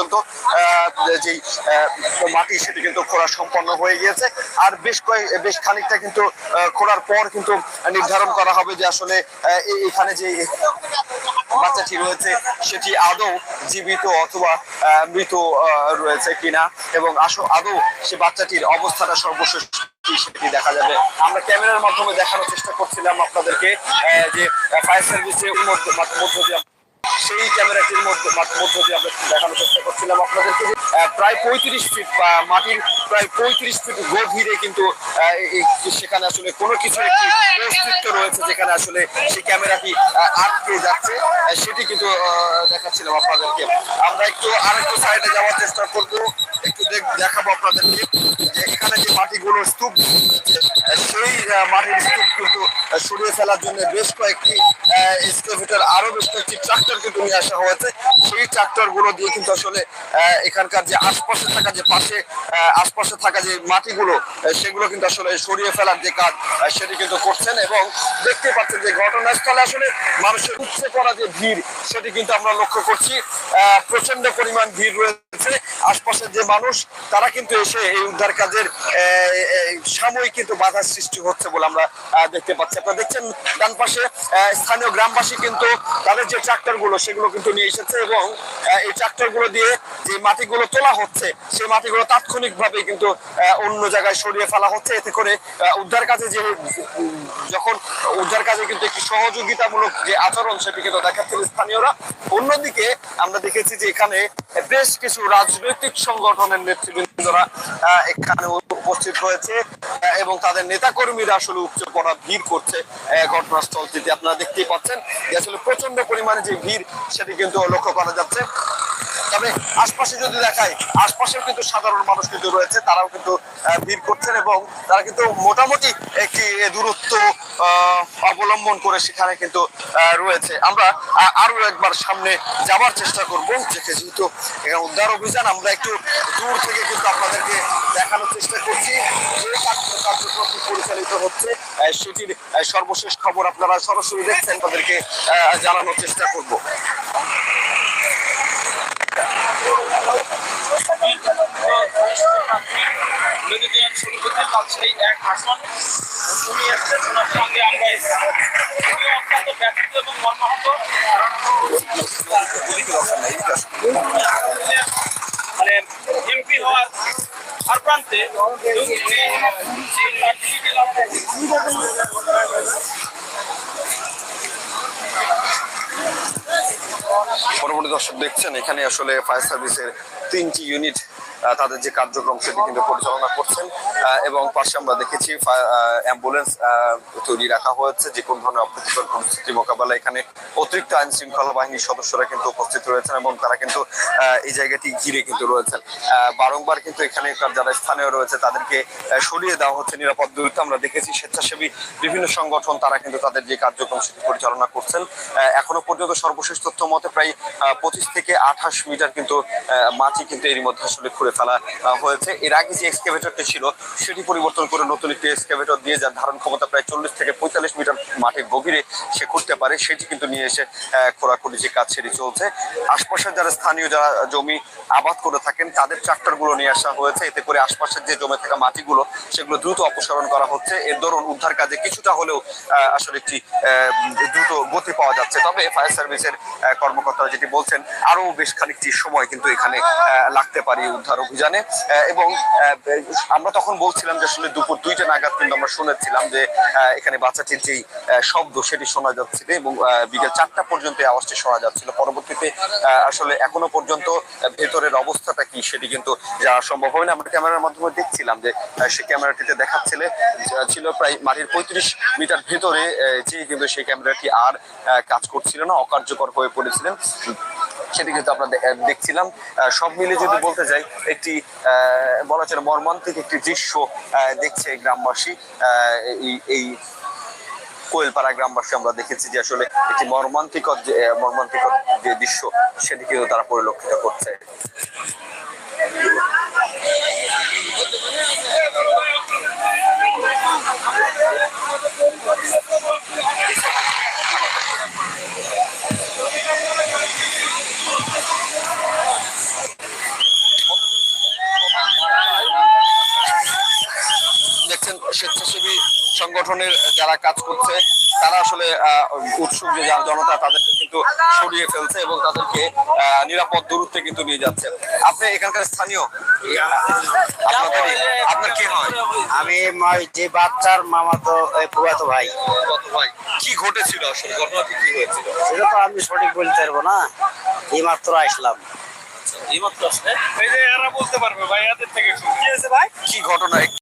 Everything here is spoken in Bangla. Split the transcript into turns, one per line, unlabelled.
পর্যন্ত যেই মাটি সেটি কিন্তু খোঁড়া সম্পন্ন হয়ে গিয়েছে। আর বেশ কয়েক, বেশ খানিকটা কিন্তু খোঁড়ার পর কিন্তু নির্ধারণ করা হবে যে আসলে এখানে যে বাচ্চাটি রয়েছে, সেটি আদৌ জীবিত অথবা মৃত রয়েছে কিনা এবং আসো আদৌ সে বাচ্চাটির অবস্থাটা সর্বশেষ দেখা যাবে। আমরা ক্যামেরার মাধ্যমে দেখানোর চেষ্টা করছিলাম আপনাদেরকে যে, ফায়ার সার্ভিসের মধ্য দিয়ে সেই ক্যামেরাটির মধ্যে মধ্য দিয়ে আমরা দেখানোর চেষ্টা করছিলাম আপনাদেরকে প্রায় পঁয়ত্রিশ ফিট মাটির প্রায় পঁয়ত্রিশ ফিট গভীরে কিন্তু সেখানে আসলে কোনো কিছুর একটি অস্তিত্ব রয়েছে যেখানে আসলে সেই ক্যামেরাটি আটকে যাচ্ছে। সেটি কিন্তু দেখাচ্ছিলাম আপনাদেরকে। আমরা একটু আরেকটু সাইডে যাওয়ার চেষ্টা করব। একটু দেখ- দেখাবো আপনাদেরকে এখানে যে মাটিগুলো স্তূপ সেই মাটির স্তূপ সরিয়ে ফেলার জন্য বেশ কয়েকটি এক্সকেভেটর আরও বেশ কয়েকটি ট্রাক্টর কিন্তু নিয়ে আসা হয়েছে। সেই ট্রাক্টরগুলো দিয়ে কিন্তু আসলে এখানকার যে আশপাশে থাকা যে পাশে আশপাশে থাকা যে মাটিগুলো সেগুলো কিন্তু আসলে সরিয়ে ফেলার যে কাজ সেটি কিন্তু করছেন এবং দেখতে পাচ্ছেন যে ঘটনাস্থলে আসলে মানুষের উচ্ছে করা যে ভিড়, সেটি কিন্তু আমরা লক্ষ্য করছি। প্রচণ্ড পরিমাণ ভিড় রয়েছে। আশপাশের যে মানুষ, তারা কিন্তু এসে এই উদ্ধার কাজের সাময়িক কিন্তু বাধার সৃষ্টি হচ্ছে বলে আমরা দেখতে পাচ্ছি। আপনারা দেখছেন ডান পাশে স্থানীয় গ্রামবাসী কিন্তু তাদের যে ট্রাক্টরগুলো সেগুলো কিন্তু নিয়ে এসেছে এবং এই ট্রাক্টরগুলো দিয়ে যে মাটিগুলো তোলা হচ্ছে, সেই মাটিগুলো তাৎক্ষণিক ভাবে কিন্তু অন্য জায়গায় সরিয়ে ফেলা হচ্ছে। এতে করে উদ্ধার কাজে যে, যখন উদ্ধার কাজে কিন্তু একটি সহযোগিতামূলক যে আচরণ, সেটি কিন্তু দেখাচ্ছিল স্থানীয়রা। অন্যদিকে আমরা দেখেছি যে এখানে বেশ কিছু রাজনৈতিক সংগঠনের নেতৃবৃন্দরা এখানে উপস্থিত হয়েছে এবং তাদের নেতাকর্মীরা আসলে উপচে পড়া ভিড় করছে ঘটনাস্থল ঘটনাস্থলটিতে আপনারা দেখতেই পাচ্ছেন যে আসলে প্রচণ্ড পরিমাণে যে ভিড়, সেটি কিন্তু লক্ষ্য করা যাচ্ছে। তবে আশপাশে যদি দেখায় আশপাশেও কিন্তু সাধারণ মানুষ কিন্তু রয়েছে, তারাও কিন্তু ভিড় করছেন এবং তারা কিন্তু মোটামুটি একটি দূরত্ব অবলম্বন করে সেখানে কিন্তু রয়েছে। আমরা আরও একবার সামনে যাবার চেষ্টা করব যে যেহেতু এখানে উদ্ধার অভিযান, আমরা একটু দূর থেকে কিন্তু আপনাদেরকে দেখানোর চেষ্টা করছি যে কার্যক্রমটি পরিচালিত হচ্ছে। সেটির সর্বশেষ খবর আপনারা সরাসরি দেখছেন, তাদেরকে জানানোর চেষ্টা করব।
মানে এমপি হওয়ার প্রান্তে
পরবর্তী দর্শক দেখছেন এখানে আসলে ফায়ার সার্ভিসের তিনটি ইউনিট তাদের যে কার্যক্রম সেটি কিন্তু পরিচালনা করছেন এবং পাশে আমরা দেখেছি অ্যাম্বুলেন্স তৈরি রাখা হয়েছে, যে কোনো ধরনের অপ্রীতিকর পরিস্থিতি মোকাবেলা এখানে অতিরিক্ত আইন শৃঙ্খলা বাহিনীর সদস্যরা কিন্তু উপস্থিত রয়েছেন এবং তারা কিন্তু এই জায়গাটি ঘিরে কিন্তু রয়েছেন। বারংবার কিন্তু এখানে যারা স্থানীয় রয়েছে তাদেরকে সরিয়ে দেওয়া হচ্ছে নিরাপদ দূরত্ব। আমরা দেখেছি স্বেচ্ছাসেবী বিভিন্ন সংগঠন তারা কিন্তু তাদের যে কার্যক্রম সেটি পরিচালনা করছেন। এখনও পর্যন্ত সর্বশেষ তথ্য মতে প্রায় পঁচিশ থেকে আঠাশ মিটার কিন্তু মাটি কিন্তু এর মধ্যে আসলে খুঁড়ে ফেলা হয়েছে। এর আগে যে এক্সকেভেটরটি ছিল, সেটি পরিবর্তন করে নতুন একটি এক্সকেভেটর দিয়ে যার ধারণ ক্ষমতা প্রায় চল্লিশ থেকে পঁয়তাল্লিশ মিটার মাটির গভীরে সে খুঁড়তে পারে। সেটি কিন্তু নিয়ে এসে খোঁড়াখুড়ি যে কাজ সেটি চলছে। আশপাশের যারা স্থানীয় যারা জমি আবাদ করে থাকেন, তাদের ট্রাক্টরগুলো নিয়ে আসা হয়েছে। এতে করে আশপাশের যে জমে থাকা মাটিগুলো, সেগুলো দ্রুত অপসারণ করা হচ্ছে। এর দরুন উদ্ধার কাজে কিছুটা হলেও আসলে একটি দ্রুত গতি পাওয়া যাচ্ছে। তবে ফায়ার সার্ভিসের কর্মকর্তারা যেটি বলছেন আরও বেশ খানিকটি সময় কিন্তু এখানে লাগতে পারে এই উদ্ধার অভিযানে। এবং আমরা তখন বলছিলাম যে আসলে দুপুর দুইটা নাগাদ কিন্তু আমরা শুনেছিলাম যে এখানে বাচ্চাটির যেই শব্দ সেটি শোনা যাচ্ছিল এবং বিকেল চারটা পর্যন্ত এই আওয়াজটি শোনা যাচ্ছিল। পরবর্তীতে আসলে এখনও পর্যন্ত ভেতরের অবস্থাটা কি সেটি কিন্তু যাওয়া সম্ভব হয় না। আমরা ক্যামেরার মাধ্যমে দেখছিলাম যে সে ক্যামেরাটিতে দেখাচ্ছিলে ছিল প্রায় মাটির পঁয়ত্রিশ মিটার ভেতরে যে কিন্তু সেই ক্যামেরাটি আর কাজ করছিল না, অকার্যকর হয়ে পড়েছিলেন। সেটি কিন্তু আপনাদের দেখছিলাম। সব মিলে যদি বলতে যাই একটি আহ, বলা চলে মর্মান্তিক একটি দৃশ্য আহ, দেখছে গ্রামবাসী। আহ, এই এই কোয়েলপাড়া গ্রামবাসী আমরা দেখেছি যে আসলে একটি মর্মান্তিক যে মর্মান্তিক যে দৃশ্য সেটি কিন্তু তারা পরিলক্ষিত করছে। স্বেচ্ছাসেবী সংগঠনের যারা কাজ করছে তারা আসলে আহ, উৎসুক যে জন- জনতা তাদেরকে কিন্তু সরিয়ে ফেলছে এবং তাদেরকে আহ, নিরাপদ দূরত্বে কিন্তু নিয়ে যাচ্ছে। আপনি এখানকার স্থানীয়? আপনার কি হয়?
আমি যে বাচ্চার মামা তো ফুয়াতো ভাই।
কি ঘটেছিল আসলে? ঘটনাটি কি হয়েছিল?
সেটা তো আমি সঠিক বলতে পারব না। এই মাত্র আসলাম।
এইমাত্র আসলে? এই যে এরা বলতে পারবে ভাই এদের থেকে কি হয়েছে ভাই
কি ঘটনা?